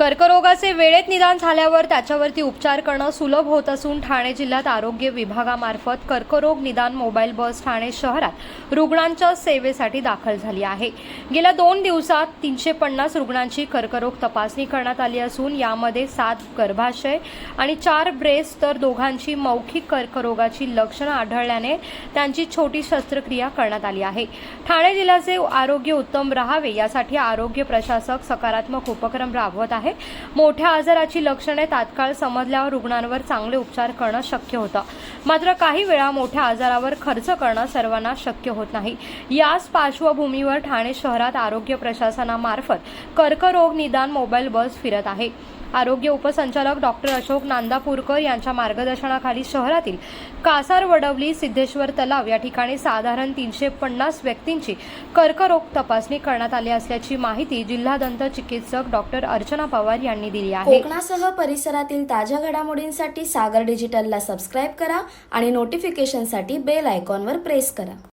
कर्करोगाचे वेळेत निदान झाल्यावर त्याच्यावरती उपचार करणं सुलभ होत असून ठाणे जिल्ह्यात आरोग्य विभागामार्फत कर्करोग निदान मोबाईल बस ठाणे शहरात रुग्णांच्या सेवेसाठी दाखल झाली आहे. गेल्या दोन दिवसात तीनशे पन्नास रुग्णांची कर्करोग तपासणी करण्यात आली असून यामध्ये सात गर्भाशय आणि चार ब्रेस्ट तर दोघांची मौखिक कर्करोगाची लक्षणं आढळल्याने त्यांची छोटी शस्त्रक्रिया करण्यात आली आहे. ठाणे जिल्ह्याचे आरोग्य उत्तम राहावे यासाठी आरोग्य प्रशासक सकारात्मक उपक्रम राबवत आहे. मोठ्या आजाराची लक्षणे तात्काळ समजल्यावर रुग्णांवर चांगले उपचार करणं शक्य होतं. मात्र काही वेळा मोठ्या आजारावर खर्च करणं सर्वांना शक्य होत नाही. याच पार्श्वभूमीवर ठाणे शहरात आरोग्य प्रशासनामार्फत कर्करोग निदान मोबाईल बस फिरत आहे. आरोग्य उपसंचालक डॉक्टर अशोक नांदापूरकर यांच्या मार्गदर्शनाखाली शहरातील कासार वडवली सिद्धेश्वर तलाव या ठिकाणी साधारण तीनशे पन्नास व्यक्तींची कर्करोग तपासणी करण्यात आली असल्याची माहिती जिल्हा दंत चिकित्सक डॉक्टर अर्चना पवार यांनी दिली आहे. कोकणासह परिसरातील ताज्या घडामोडींसाठी सागर डिजिटलला सबस्क्राईब करा आणि नोटिफिकेशनसाठी बेल आयकॉनवर प्रेस करा.